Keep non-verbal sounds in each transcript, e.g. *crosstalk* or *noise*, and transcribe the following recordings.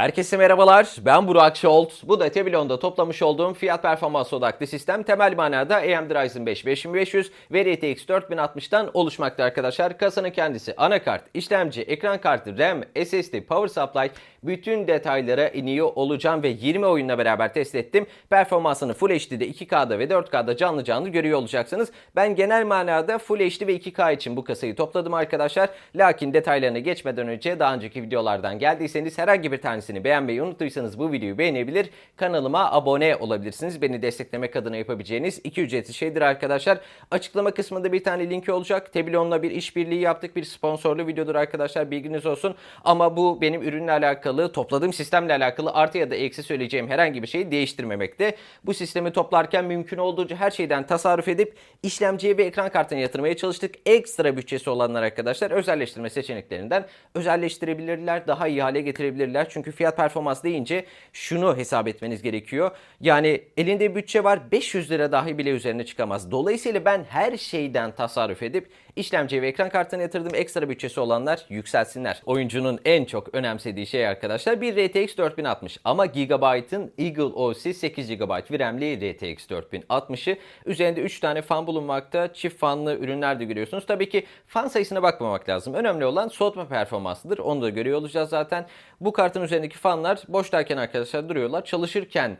Herkese merhabalar. Ben Burak Şolt. Bu da Tebilon'da toplamış olduğum fiyat performans odaklı sistem temel manada AMD Ryzen 5 5500 ve RTX 4060'tan oluşmakta arkadaşlar. Kasanın kendisi anakart, işlemci, ekran kartı, RAM, SSD, power supply bütün detaylara iniyor olacağım ve 20 oyunla beraber test ettim. Performansını Full HD'de 2K'da ve 4K'da canlı canlı görüyor olacaksınız. Ben genel manada Full HD ve 2K için bu kasayı topladım arkadaşlar. Lakin detaylarına geçmeden önce daha önceki videolardan geldiyseniz herhangi bir tanesini beğenmeyi unuttuysanız bu videoyu beğenebilir. Kanalıma abone olabilirsiniz. Beni desteklemek adına yapabileceğiniz iki ücretsiz şeydir arkadaşlar. Açıklama kısmında bir tane linki olacak. Tebilon'la bir işbirliği yaptık. Bir sponsorlu videodur arkadaşlar. Bilginiz olsun. Ama bu benim ürünle alakalı, topladığım sistemle alakalı artı ya da eksi söyleyeceğim herhangi bir şeyi değiştirmemekte. Bu sistemi toplarken mümkün olduğunca her şeyden tasarruf edip işlemciye ve ekran kartına yatırmaya çalıştık. Ekstra bütçesi olanlar arkadaşlar özelleştirme seçeneklerinden özelleştirebilirler. Daha iyi hale getirebilirler. Çünkü fiyat performans deyince şunu hesap etmeniz gerekiyor. Yani elinde bütçe var 500 lira dahi bile üzerine çıkamaz. Dolayısıyla ben her şeyden tasarruf edip işlemciye ve ekran kartına yatırdım. Ekstra bütçesi olanlar yükselsinler. Oyuncunun en çok önemsediği şey arkadaşlar bir RTX 4060 ama Gigabyte'ın Eagle OC 8 GB VRAM'li RTX 4060'ı üzerinde 3 tane fan bulunmakta. Çift fanlı ürünler de görüyorsunuz. Tabii ki fan sayısına bakmamak lazım. Önemli olan soğutma performansıdır. Onu da görüyor olacağız zaten. Bu kartın üzerindeki fanlar boştayken arkadaşlar duruyorlar. Çalışırken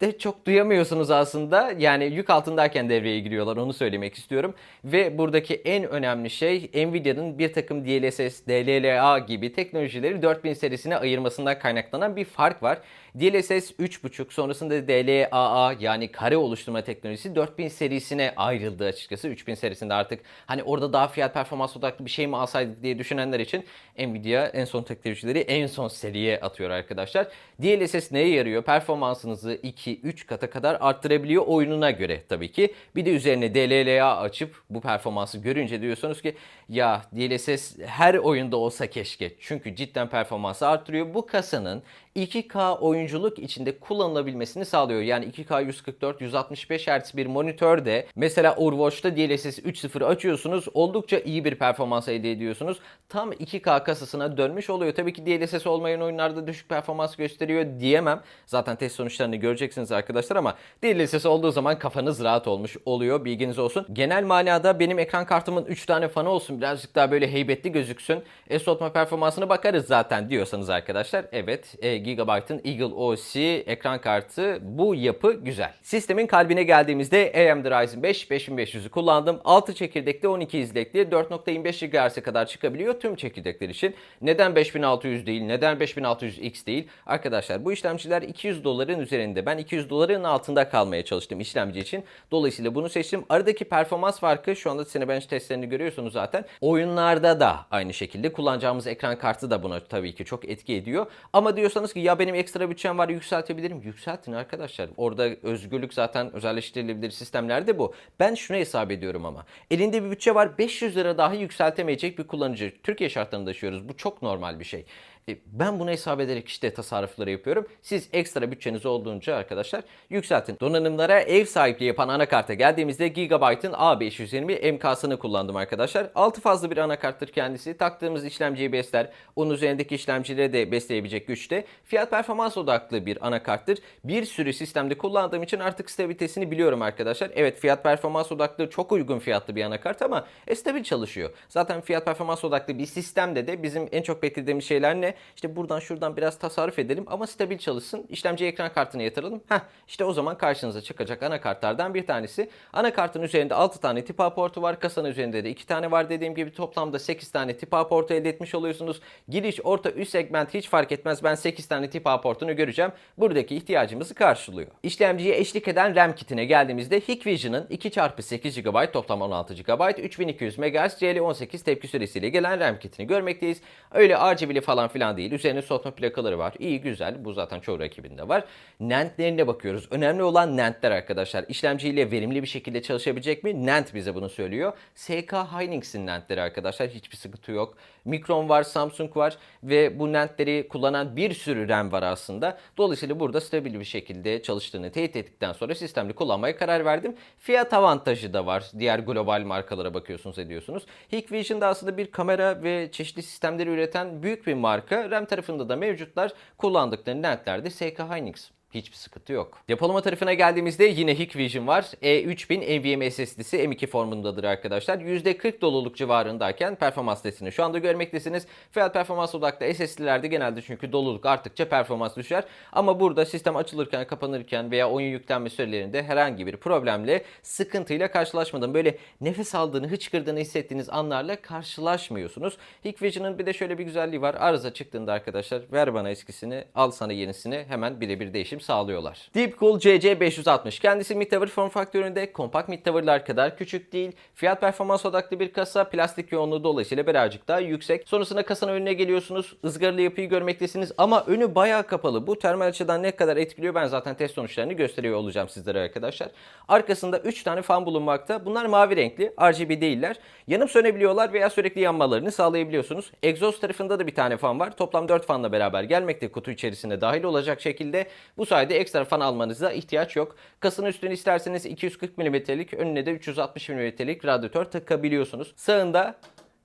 de çok duyamıyorsunuz aslında. Yani yük altındayken devreye giriyorlar onu söylemek istiyorum. Ve buradaki en önemli şey Nvidia'nın bir takım DLSS, DLLA gibi teknolojileri 4000 serisine ayırmasından kaynaklanan bir fark var. DLSS 3.5 sonrasında DLAA yani kare oluşturma teknolojisi 4000 serisine ayrıldı açıkçası. 3000 serisinde artık hani orada daha fiyat performans odaklı bir şey mi alsaydık diye düşünenler için Nvidia en son teknolojileri en son seriye atıyor arkadaşlar. DLSS neye yarıyor? Performansınızı 2-3 kata kadar arttırabiliyor oyununa göre tabii ki. Bir de üzerine DLLA açıp bu performansı görünce diyorsunuz ki ya DLSS her oyunda olsa keşke. Çünkü cidden performansı arttırıyor. Bu kasanın 2K oyunculuk içinde kullanılabilmesini sağlıyor. Yani 2K 144 165 Hz bir monitörde mesela Overwatch'ta DLSS 3.0 açıyorsunuz. Oldukça iyi bir performans elde ediyorsunuz. Tam 2K kasasına dönmüş oluyor. Tabii ki DLSS olmayan oyunlarda düşük performans gösteriyor diyemem. Zaten test sonuçlarını göreceksiniz arkadaşlar ama DLSS olduğu zaman kafanız rahat olmuş oluyor. Bilginiz olsun. Genel manada benim ekran kartımın 3 tane fanı olsun. Birazcık daha böyle heybetli gözüksün. E soğutma performansına bakarız zaten diyorsanız arkadaşlar. Evet e, Gigabyte'ın Eagle OC ekran kartı bu yapı güzel. Sistemin kalbine geldiğimizde AMD Ryzen 5 5500'ü kullandım. 6 çekirdekli 12 izlekli 4.25 GHz'e kadar çıkabiliyor tüm çekirdekler için. Neden 5600 değil? Neden 5600X değil? Arkadaşlar bu işlemciler 200 doların üzerinde. Ben 200 doların altında kalmaya çalıştım işlemci için. Dolayısıyla bunu seçtim. Aradaki performans farkı şu anda Cinebench testlerini görüyorsunuz zaten. Oyunlarda da aynı şekilde kullanacağımız ekran kartı da buna tabii ki çok etki ediyor. Ama diyorsanız ki ya benim ekstra bütçem var yükseltebilirim. Yükseltin arkadaşlar. Orada özgürlük zaten özelleştirilebilir sistemlerde bu. Ben şunu hesap ediyorum ama. Elinde bir bütçe var 500 lira dahi yükseltemeyecek bir kullanıcı. Türkiye şartlarında yaşıyoruz. Bu çok normal bir şey. E, Ben bunu hesap ederek işte tasarrufları yapıyorum. Siz ekstra bütçeniz olduğunca arkadaşlar yükseltin. Donanımlara ev sahipliği yapan anakarta geldiğimizde Gigabyte'ın A520 MK'sını kullandım arkadaşlar. 6 fazla bir anakarttır kendisi. Taktığımız işlemciyi besler. Onun üzerindeki işlemcileri de besleyebilecek güçte. Fiyat performans odaklı bir anakarttır. Bir sürü sistemde kullandığım için artık stabilitesini biliyorum arkadaşlar. Evet fiyat performans odaklı çok uygun fiyatlı bir anakart ama e, stabil çalışıyor. Zaten fiyat performans odaklı bir sistemde de bizim en çok beklediğimiz şeyler ne? İşte buradan şuradan biraz tasarruf edelim ama stabil çalışsın. İşlemci ekran kartına yatıralım. Heh, işte o zaman karşınıza çıkacak anakartlardan bir tanesi. Anakartın üzerinde 6 tane tip A portu var. Kasanın üzerinde de 2 tane var. Dediğim gibi toplamda 8 tane tip A portu elde etmiş oluyorsunuz. Giriş, orta, üst segment hiç fark etmez. Ben 8 tane tip A portunu göreceğim. Buradaki ihtiyacımızı karşılıyor. İşlemciye eşlik eden RAM kitine geldiğimizde Hikvision'ın 2x8 GB toplam 16 GB 3200 MHz CL18 tepki süresiyle gelen RAM kitini görmekteyiz. Öyle RGB'li falan filan değil. Üzerine soğutma plakaları var. İyi güzel. Bu zaten çoğu rakibinde var. NAND'lerine bakıyoruz. Önemli olan NAND'ler arkadaşlar. İşlemciyle verimli bir şekilde çalışabilecek mi? NAND bize bunu söylüyor. SK Hynix'in NAND'leri arkadaşlar. Hiçbir sıkıntı yok. Micron var, Samsung var ve bu NAND'leri kullanan bir sürü RAM var aslında. Dolayısıyla burada stabil bir şekilde çalıştığını teyit ettikten sonra sistemli kullanmaya karar verdim. Fiyat avantajı da var. Diğer global markalara bakıyorsunuz ediyorsunuz. Hikvision da aslında bir kamera ve çeşitli sistemleri üreten büyük bir marka. Marka. RAM tarafında da mevcutlar. Kullandıkları lentlerde SK Hynix. Hiçbir sıkıntı yok. Depolama tarafına geldiğimizde yine Hikvision var. E E3000 NVMe SSD'si M2 formundadır arkadaşlar. %40 doluluk civarındayken performans testini şu anda görmektesiniz. Fiyat performans odaklı SSD'lerde genelde çünkü doluluk arttıkça performans düşer. Ama burada sistem açılırken, kapanırken veya oyun yüklenme sürelerinde herhangi bir problemle, sıkıntıyla karşılaşmadım. Böyle nefes aldığını, hıçkırdığını hissettiğiniz anlarla karşılaşmıyorsunuz. Hikvision'ın bir de şöyle bir güzelliği var. Arıza çıktığında arkadaşlar ver bana eskisini, al sana yenisini hemen birebir değişim sağlıyorlar. Deepcool CC560 kendisi mid tower form faktöründe kompakt mid tower'lar kadar küçük değil. Fiyat performans odaklı bir kasa plastik yoğunluğu dolayısıyla birazcık daha yüksek. Sonrasında kasanın önüne geliyorsunuz. ızgaralı yapıyı görmektesiniz ama önü bayağı kapalı. Bu termal açıdan ne kadar etkiliyor ben zaten test sonuçlarını gösteriyor olacağım sizlere arkadaşlar. Arkasında 3 tane fan bulunmakta. Bunlar mavi renkli. RGB değiller. Yanıp sönebiliyorlar veya sürekli yanmalarını sağlayabiliyorsunuz. Egzoz tarafında da bir tane fan var. Toplam 4 fanla beraber gelmekte kutu içerisine dahil olacak şekilde. Bu sayede ekstra fan almanıza ihtiyaç yok. Kasın üstüne isterseniz 240 mm'lik önüne de 360 mm'lik radyatör takabiliyorsunuz. Sağında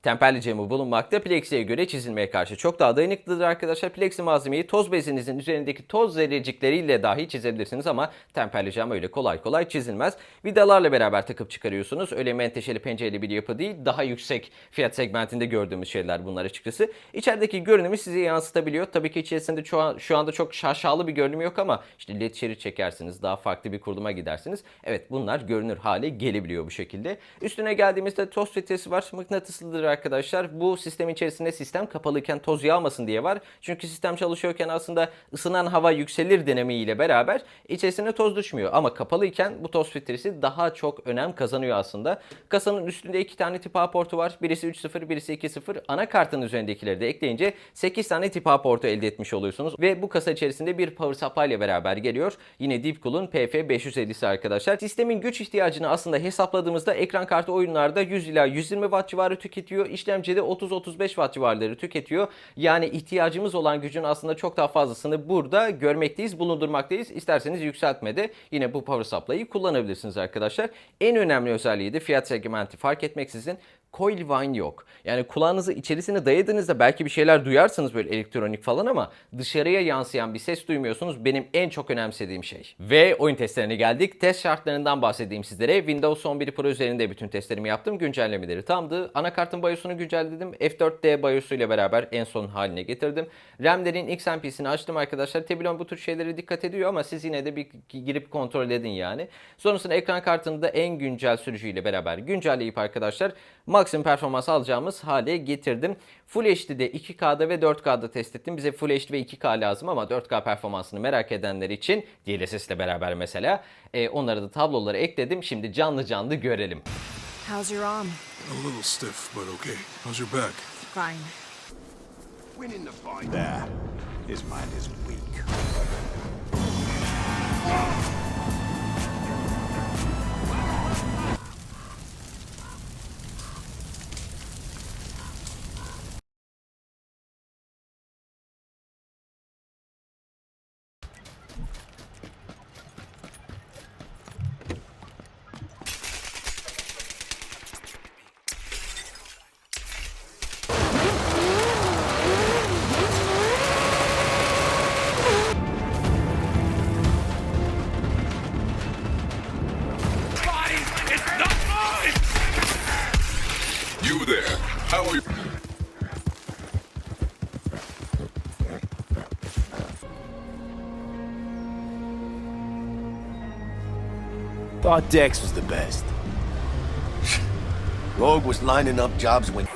temperli camı bulunmakta. Plexi'ye göre çizilmeye karşı çok daha dayanıklıdır arkadaşlar. Plexi malzemeyi toz bezinizin üzerindeki toz zerrecikleriyle dahi çizebilirsiniz ama temperli cam öyle kolay kolay çizilmez. Vidalarla beraber takıp çıkarıyorsunuz. Öyle menteşeli pencereli bir yapı değil. Daha yüksek fiyat segmentinde gördüğümüz şeyler bunlar açıkçası. İçerideki görünümü size yansıtabiliyor. Tabii ki içerisinde şu, an, şu anda çok şaşalı bir görünüm yok ama işte led şerit çekersiniz. Daha farklı bir kuruluma gidersiniz. Evet bunlar görünür hale gelebiliyor bu şekilde. Üstüne geldiğimizde toz filtresi var. Mıknatıslıdır arkadaşlar. Bu sistem içerisinde sistem kapalıyken toz yağmasın diye var. Çünkü sistem çalışıyorken aslında ısınan hava yükselir denemiyle beraber içerisine toz düşmüyor. Ama kapalıyken bu toz filtresi daha çok önem kazanıyor aslında. Kasanın üstünde iki tane tip A portu var. Birisi 3.0, birisi 2.0. Anakartın üzerindekileri de ekleyince 8 tane tip A portu elde etmiş oluyorsunuz. Ve bu kasa içerisinde bir power supply ile beraber geliyor. Yine Deepcool'un PF550'si arkadaşlar. Sistemin güç ihtiyacını aslında hesapladığımızda ekran kartı oyunlarda 100 ila 120 watt civarı tüketiyor. İşlemci de 30-35 watt civarları tüketiyor. Yani ihtiyacımız olan gücün aslında çok daha fazlasını burada görmekteyiz, bulundurmaktayız. İsterseniz yükseltmede yine bu power supply'ı kullanabilirsiniz arkadaşlar. En önemli özelliği de fiyat segmenti fark etmeksizin coil wine yok. Yani kulağınızı içerisine dayadığınızda belki bir şeyler duyarsınız böyle elektronik falan ama dışarıya yansıyan bir ses duymuyorsunuz. Benim en çok önemsediğim şey. Ve oyun testlerine geldik. Test şartlarından bahsedeyim sizlere. Windows 11 Pro üzerinde bütün testlerimi yaptım. Güncellemeleri tamdı. Anakartın BIOS'unu güncelledim. F4D BIOS'u ile beraber en son haline getirdim. RAM'lerin XMP'sini açtım arkadaşlar. Tebilon bu tür şeylere dikkat ediyor ama siz yine de bir girip kontrol edin yani. Sonrasında ekran kartını da en güncel sürücüyle beraber güncelleyip arkadaşlar maksimum performans alacağımız hale getirdim. Full HD'de 2K'da ve 4K'da test ettim. Bize Full HD ve 2K lazım ama 4K performansını merak edenler için DLSS ile beraber mesela e, onları da tablolara ekledim. Şimdi canlı canlı görelim. How's your arm? A little stiff, but okay. How's your back? Fine. Winning the fight. There. His mind is weak. Dex was the best. *laughs* Rogue was lining up jobs when.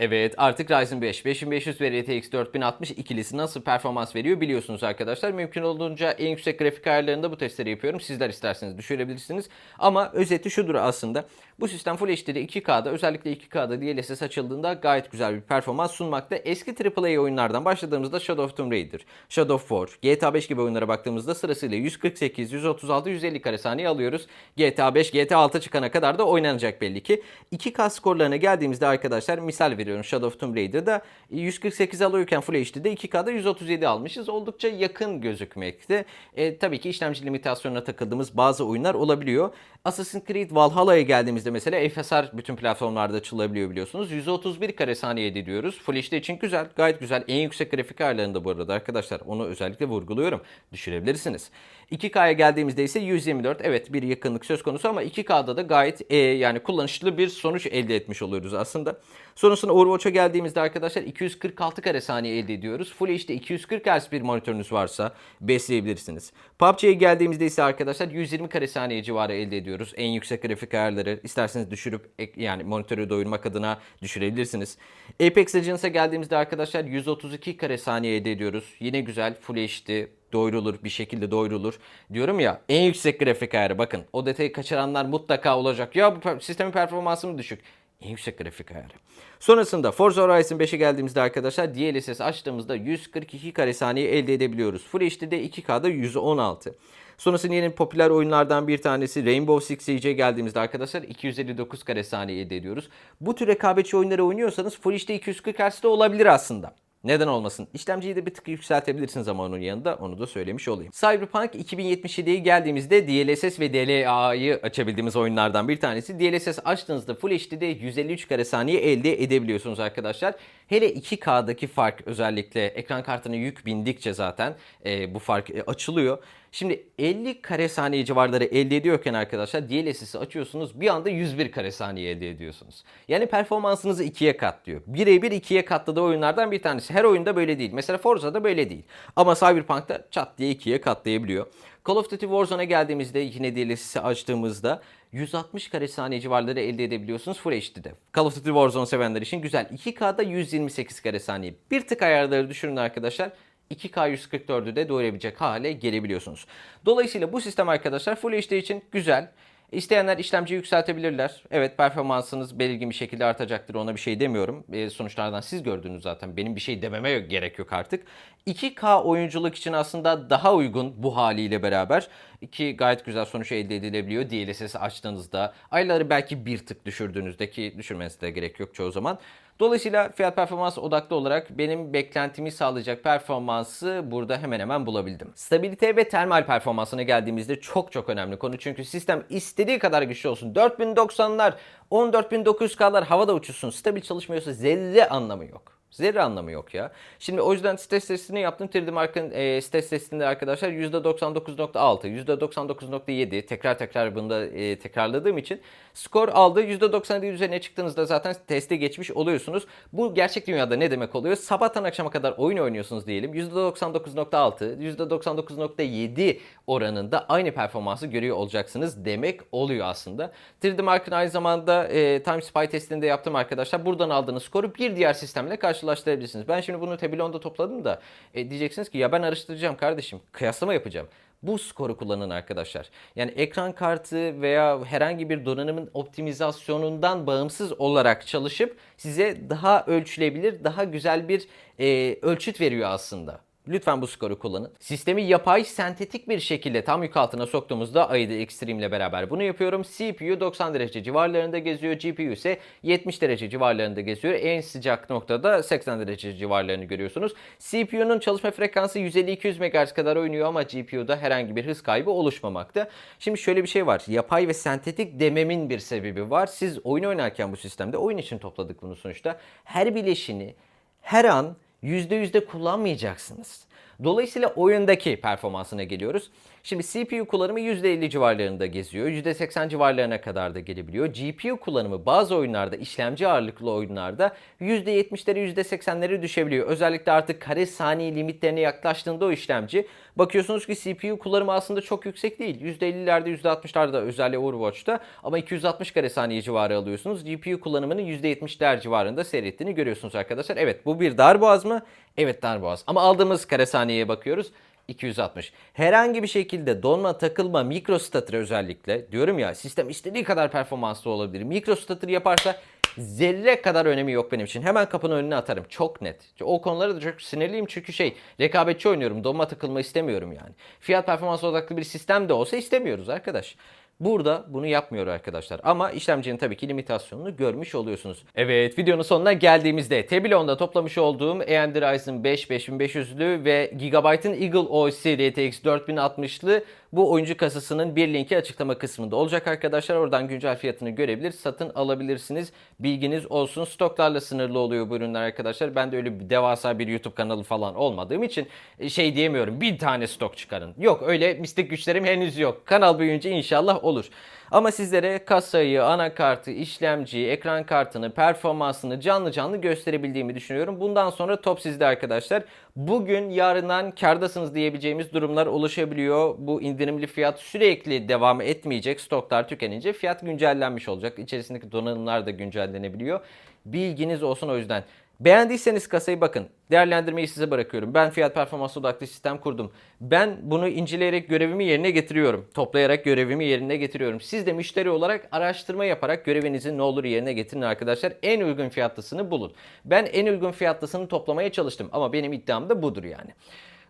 Evet artık Ryzen 5 5500 ve RTX 4060 ikilisi nasıl performans veriyor biliyorsunuz arkadaşlar. Mümkün olduğunca en yüksek grafik ayarlarında bu testleri yapıyorum. Sizler isterseniz düşürebilirsiniz. Ama özeti şudur aslında. Bu sistem Full HD'de 2K'da özellikle 2K'da DLSS açıldığında gayet güzel bir performans sunmakta. Eski AAA oyunlardan başladığımızda Shadow of Tomb Raider, Shadow of War, GTA 5 gibi oyunlara baktığımızda sırasıyla 148, 136, 150 kare saniye alıyoruz. GTA 5, GTA 6 çıkana kadar da oynanacak belli ki. 2K skorlarına geldiğimizde arkadaşlar misal veriyorum. Veriyorum Shadow of Tomb Raider'da 148 alıyorken Full HD'de 2K'da 137 almışız. Oldukça yakın gözükmekte. E, tabii ki işlemci limitasyonuna takıldığımız bazı oyunlar olabiliyor. Assassin's Creed Valhalla'ya geldiğimizde mesela FSR bütün platformlarda açılabiliyor biliyorsunuz. 131 kare saniyede diyoruz. Full HD için güzel, gayet güzel. En yüksek grafik ayarlarında bu arada arkadaşlar. Onu özellikle vurguluyorum. Düşürebilirsiniz. 2K'ya geldiğimizde ise 124. Evet bir yakınlık söz konusu ama 2K'da da gayet e, yani kullanışlı bir sonuç elde etmiş oluyoruz aslında. Sonrasında Overwatch'a geldiğimizde arkadaşlar 246 kare saniye elde ediyoruz. Full HD 240 Hz bir monitörünüz varsa besleyebilirsiniz. PUBG'ye geldiğimizde ise arkadaşlar 120 kare saniye civarı elde ediyoruz. En yüksek grafik ayarları isterseniz düşürüp yani monitörü doyurmak adına düşürebilirsiniz. Apex Legends'a geldiğimizde arkadaşlar 132 kare saniye elde ediyoruz. Yine güzel Full HD doyurulur bir şekilde doyurulur. Diyorum ya en yüksek grafik ayarı bakın o detayı kaçıranlar mutlaka olacak. Ya bu sistemin performansı mı düşük? En yüksek grafik ayarı. Sonrasında Forza Horizon 5'e geldiğimizde arkadaşlar DLSS açtığımızda 142 kare saniye elde edebiliyoruz. Full HD'de 2K'da 116. Sonrasında yeni popüler oyunlardan bir tanesi Rainbow Six Siege'e geldiğimizde arkadaşlar 259 kare saniye elde ediyoruz. Bu tür rekabetçi oyunları oynuyorsanız Full HD 240 Hz'de olabilir aslında. Neden olmasın? İşlemciyi de bir tık yükseltebilirsiniz ama onun yanında onu da söylemiş olayım. Cyberpunk 2077'ye geldiğimizde DLSS ve DLA'yı açabildiğimiz oyunlardan bir tanesi. DLSS açtığınızda Full HD'de 153 kare saniye elde edebiliyorsunuz arkadaşlar. Hele 2K'daki fark özellikle ekran kartına yük bindikçe zaten e, bu fark e, açılıyor. Şimdi 50 kare saniye civarları elde ediyorken arkadaşlar DLSS'i açıyorsunuz bir anda 101 kare saniye elde ediyorsunuz. Yani performansınızı ikiye katlıyor. Birebir ikiye katladığı oyunlardan bir tanesi. Her oyunda böyle değil. Mesela Forza'da böyle değil. Ama Cyberpunk'ta çat diye ikiye katlayabiliyor. Call of Duty Warzone'a geldiğimizde yine DLSS'i açtığımızda 160 kare saniye civarları elde edebiliyorsunuz Full HD'de. Call of Duty Warzone sevenler için güzel. 2K'da 128 kare saniye. Bir tık ayarları düşürün arkadaşlar. 2K 144'ü de doyurabilecek hale gelebiliyorsunuz. Dolayısıyla bu sistem arkadaşlar Full HD için güzel. İsteyenler işlemciyi yükseltebilirler. Evet performansınız belirgin bir şekilde artacaktır ona bir şey demiyorum. E, sonuçlardan siz gördünüz zaten. Benim bir şey dememe yok- gerek yok artık. 2K oyunculuk için aslında daha uygun bu haliyle beraber. Ki gayet güzel sonuç elde edilebiliyor. DLSS açtığınızda ayları belki bir tık düşürdüğünüzde ki düşürmenize de gerek yok çoğu zaman. Dolayısıyla fiyat performans odaklı olarak benim beklentimi sağlayacak performansı burada hemen hemen bulabildim. Stabilite ve termal performansına geldiğimizde çok çok önemli konu. Çünkü sistem istediği kadar güçlü olsun. 4090'lar, 14900K'lar havada uçuşsun. Stabil çalışmıyorsa zerre anlamı yok. Zerre anlamı yok ya. Şimdi o yüzden stres testini yaptım. 3D Mark'ın e, stres testinde arkadaşlar %99.6, %99.7 tekrar tekrar bunu da e, tekrarladığım için skor aldı. %97 üzerine çıktığınızda zaten teste geçmiş oluyorsunuz. Bu gerçek dünyada ne demek oluyor? Sabahtan akşama kadar oyun oynuyorsunuz diyelim. %99.6, %99.7 oranında aynı performansı görüyor olacaksınız demek oluyor aslında. 3D Mark'ın aynı zamanda e, Time Spy testinde yaptım arkadaşlar. Buradan aldığınız skoru bir diğer sistemle karşılaştırabilirsiniz. Ben şimdi bunu Tableau'da topladım da e, diyeceksiniz ki ya ben araştıracağım kardeşim. Kıyaslama yapacağım. Bu skoru kullanın arkadaşlar. Yani ekran kartı veya herhangi bir donanımın optimizasyonundan bağımsız olarak çalışıp size daha ölçülebilir, daha güzel bir e, ölçüt veriyor aslında. Lütfen bu skoru kullanın. Sistemi yapay, sentetik bir şekilde tam yük altına soktuğumuzda AIDA Extreme ile beraber bunu yapıyorum. CPU 90 derece civarlarında geziyor. GPU ise 70 derece civarlarında geziyor. En sıcak noktada 80 derece civarlarını görüyorsunuz. CPU'nun çalışma frekansı 150-200 MHz kadar oynuyor ama GPU'da herhangi bir hız kaybı oluşmamakta. Şimdi şöyle bir şey var. Yapay ve sentetik dememin bir sebebi var. Siz oyun oynarken bu sistemde oyun için topladık bunu sonuçta. Her bileşini her an %100'de kullanmayacaksınız. Dolayısıyla oyundaki performansına geliyoruz. Şimdi CPU kullanımı %50 civarlarında geziyor. %80 civarlarına kadar da gelebiliyor. GPU kullanımı bazı oyunlarda, işlemci ağırlıklı oyunlarda %70'lere %80'lere düşebiliyor. Özellikle artık kare saniye limitlerine yaklaştığında o işlemci bakıyorsunuz ki CPU kullanımı aslında çok yüksek değil. %50'lerde %60'larda özellikle Overwatch'ta ama 260 kare saniye civarı alıyorsunuz. GPU kullanımının %70'ler civarında seyrettiğini görüyorsunuz arkadaşlar. Evet bu bir darboğaz mı? Evet darboğaz. Ama aldığımız kare saniyeye bakıyoruz. 260. Herhangi bir şekilde donma, takılma, mikrostutter özellikle diyorum ya sistem istediği kadar performanslı olabilir. Mikrostutter yaparsa zerre kadar önemi yok benim için. Hemen kapının önüne atarım. Çok net. O konulara da çok sinirliyim çünkü şey rekabetçi oynuyorum. Donma takılma istemiyorum yani. Fiyat performans odaklı bir sistem de olsa istemiyoruz arkadaş. Burada bunu yapmıyor arkadaşlar. Ama işlemcinin tabii ki limitasyonunu görmüş oluyorsunuz. Evet videonun sonuna geldiğimizde Tebilon'da toplamış olduğum AMD Ryzen 5 5500'lü ve Gigabyte'ın Eagle OS RTX 4060'lı bu oyuncu kasasının bir linki açıklama kısmında olacak arkadaşlar. Oradan güncel fiyatını görebilir, satın alabilirsiniz. Bilginiz olsun. Stoklarla sınırlı oluyor bu ürünler arkadaşlar. Ben de öyle bir devasa bir YouTube kanalı falan olmadığım için e, şey diyemiyorum. Bir tane stok çıkarın. Yok öyle mistik güçlerim henüz yok. Kanal büyüyünce inşallah olur. Ama sizlere kasayı, anakartı, işlemciyi, ekran kartını, performansını canlı canlı gösterebildiğimi düşünüyorum. Bundan sonra top sizde arkadaşlar. Bugün yarından kardasınız diyebileceğimiz durumlar oluşabiliyor. Bu indirimli fiyat sürekli devam etmeyecek. Stoklar tükenince fiyat güncellenmiş olacak. İçerisindeki donanımlar da güncellenebiliyor. Bilginiz olsun o yüzden. Beğendiyseniz kasayı bakın. Değerlendirmeyi size bırakıyorum. Ben fiyat performans odaklı sistem kurdum. Ben bunu inceleyerek görevimi yerine getiriyorum. Toplayarak görevimi yerine getiriyorum. Siz de müşteri olarak araştırma yaparak görevinizi ne olur yerine getirin arkadaşlar. En uygun fiyatlısını bulun. Ben en uygun fiyatlısını toplamaya çalıştım ama benim iddiam da budur yani.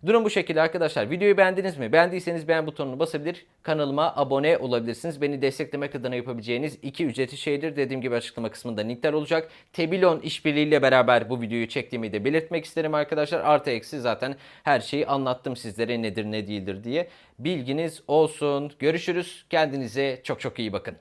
Durum bu şekilde arkadaşlar. Videoyu beğendiniz mi? Beğendiyseniz beğen butonunu basabilir. Kanalıma abone olabilirsiniz. Beni desteklemek adına yapabileceğiniz iki ücretsiz şeydir. Dediğim gibi açıklama kısmında linkler olacak. Tebilon işbirliğiyle beraber bu videoyu çektiğimi de belirtmek isterim arkadaşlar. Artı eksi zaten her şeyi anlattım sizlere nedir ne değildir diye. Bilginiz olsun. Görüşürüz. Kendinize çok çok iyi bakın.